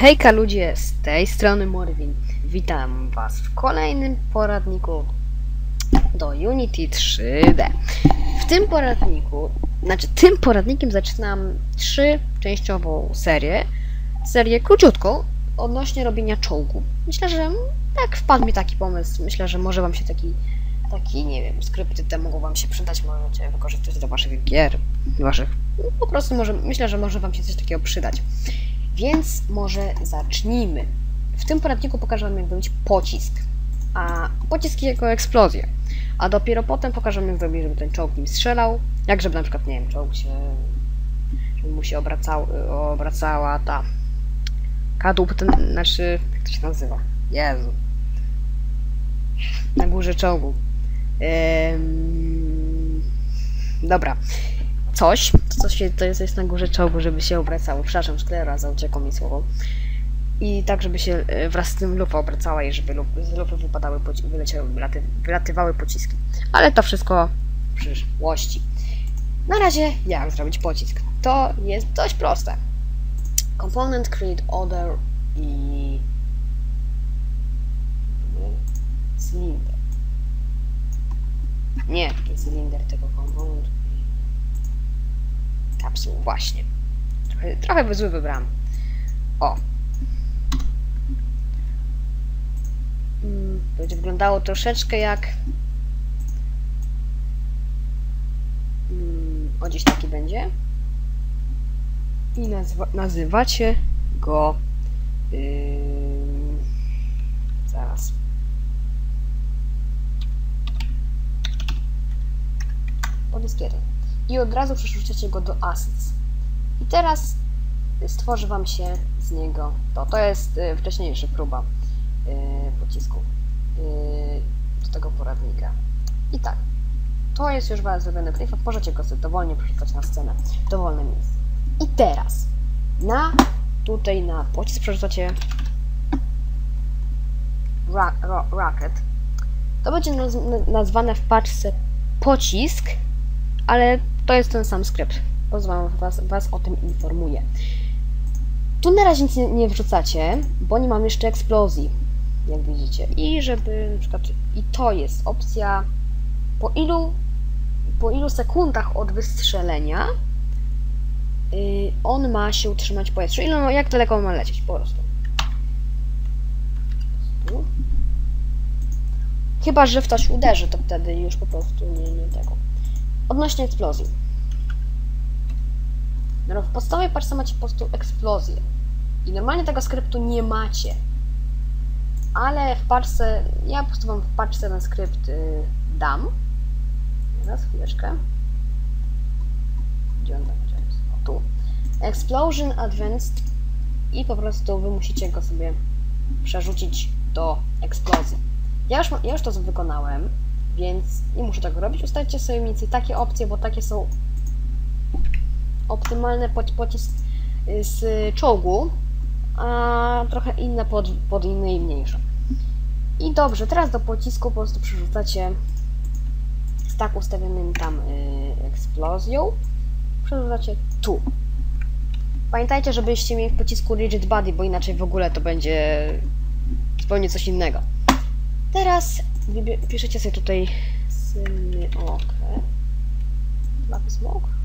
Hejka ludzie, z tej strony Morwin. Witam was w kolejnym poradniku do Unity 3D. W tym poradniku, znaczy tym poradnikiem zaczynam trzyczęściową serię, serię króciutką odnośnie robienia czołgu. Myślę, że tak wpadł mi taki pomysł. Myślę, że może wam się taki, taki nie wiem, skrypty te mogą wam się przydać, możecie wykorzystać do waszych gier, waszych, po prostu może, myślę, że może wam się coś takiego przydać. Więc może zacznijmy. W tym poradniku pokażę Wam, jak zrobić pocisk, a pocisk jako eksplozję. A dopiero potem pokażę jak zrobić, żeby ten czołg nim strzelał. Jak żeby na przykład, nie wiem, czołg się... żeby mu się obracał, obracała ta... kadłub, ten, znaczy... jak to się nazywa? Jezu. Na górze czołgu. Ym... Dobra coś, co się, to jest, jest na górze czołgu, żeby się obracało. Przepraszam, skleroza, uciekło mi słowo. I tak, żeby się e, wraz z tym lufa obracała i żeby z lufy wypadały, wyleciały, wylaty, wylatywały pociski. Ale to wszystko w przyszłości. Na razie, jak zrobić pocisk? To jest dość proste. Component, create order i cylinder. Nie, cylinder, tylko component właśnie. Trochę, trochę zły wybrałam. O. Mm, będzie wyglądało troszeczkę jak... Mm, o, gdzieś taki będzie. I nazywacie go... Yy, zaraz. Podyskiery i od razu przerzucicie go do Assets. I teraz stworzy Wam się z niego to. To jest y, wcześniejsza próba y, pocisku y, do tego poradnika. I tak, to jest już Was zrobiony prefab, możecie go sobie dowolnie przerzucać na scenę, dowolne miejsce. I teraz na tutaj na pocisk przerzucacie ra, ra, rocket. To będzie nazwane w paczce pocisk, ale to jest ten sam skrypt. Pozwalam was, was o tym informuję. Tu na razie nic nie, wrzucacie, bo nie mam jeszcze eksplozji, jak widzicie. I żeby na przykład, i to jest opcja, po ilu, po ilu sekundach od wystrzelenia yy, on ma się utrzymać w powietrzu. Ile, jak daleko on ma lecieć, po prostu. Chyba, że w coś uderzy, to wtedy już po prostu nie, nie tego. Odnośnie eksplozji. No, w podstawowej paczce macie po prostu eksplozję. I normalnie tego skryptu nie macie. Ale w paczce, ja po prostu wam w paczce ten skrypt y, dam. Zaraz, chwileczkę. Gdzie on tam? O, tu. Explosion Advanced i po prostu wy musicie go sobie przerzucić do eksplozji. Ja już, ja już to wykonałem, więc nie muszę tego robić. Ustalcie sobie mniej więcej takie opcje, bo takie są optymalne pod pocisk y, z czołgu, a trochę inne pod, pod inne i mniejsze. I dobrze, teraz do pocisku po prostu przerzucacie z tak ustawionym tam y, eksplozją, przerzucacie tu. Pamiętajcie, żebyście mieli w pocisku rigid body, bo inaczej w ogóle to będzie zupełnie coś innego. Teraz piszecie sobie tutaj syny, ok. Mapy smoke.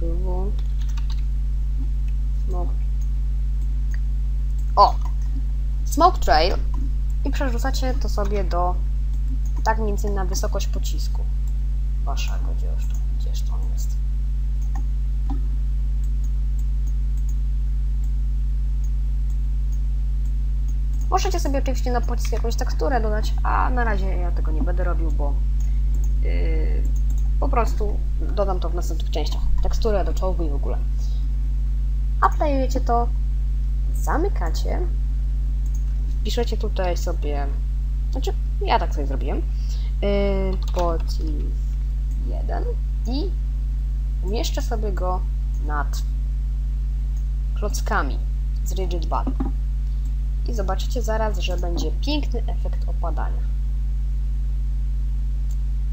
było. Smoke. O! Smoke Trail. I przerzucacie to sobie do tak mniej więcej na wysokość pocisku waszego. Gdzież to, gdzież to on jest? Możecie sobie oczywiście na pocisk jakąś teksturę dodać, a na razie ja tego nie będę robił, bo yy, po prostu dodam to w następnych częściach. Teksturę do czołgu i w ogóle. Aplikujecie to, zamykacie, wpiszecie tutaj sobie, znaczy ja tak sobie zrobiłem, yy, pocisk 1 i umieszczę sobie go nad klockami z rigid body. i zobaczycie zaraz, że będzie piękny efekt opadania.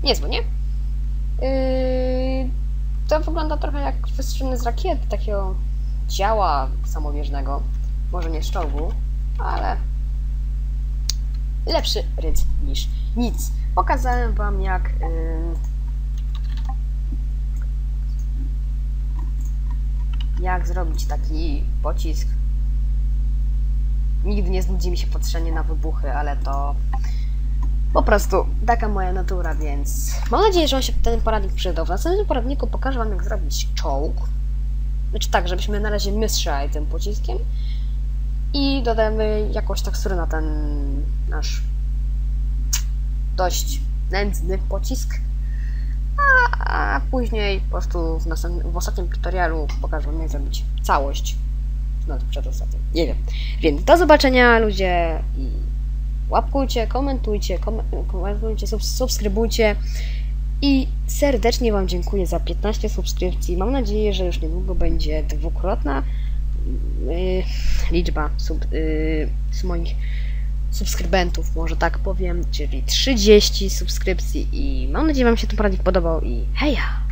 Niezły, nie? Yy, to wygląda trochę jak wystrzelony z rakiety, takiego działa samowieżnego. Może nie z czołgu, ale lepszy rydz niż nic. Pokazałem wam jak yy, jak zrobić taki pocisk. Nigdy nie znudzi mi się patrzenie na wybuchy, ale to po prostu taka moja natura, więc mam nadzieję, że on się ten poradnik przydał. W następnym poradniku pokażę wam jak zrobić czołg. Znaczy tak, żebyśmy na razie my tym pociskiem i dodamy jakąś teksturę na ten nasz dość nędzny pocisk. A, a później po prostu w, następnym, w ostatnim tutorialu pokażę jak zrobić całość. No to przedostatnim. Nie wiem. Więc do zobaczenia ludzie i łapkujcie, komentujcie, kom komentujcie, sub subskrybujcie i serdecznie Wam dziękuję za 15 subskrypcji. Mam nadzieję, że już niedługo będzie dwukrotna liczba sub, yy, z moich subskrybentów, może tak powiem, czyli 30 subskrypcji i mam nadzieję, że Wam się ten poradnik podobał i heja!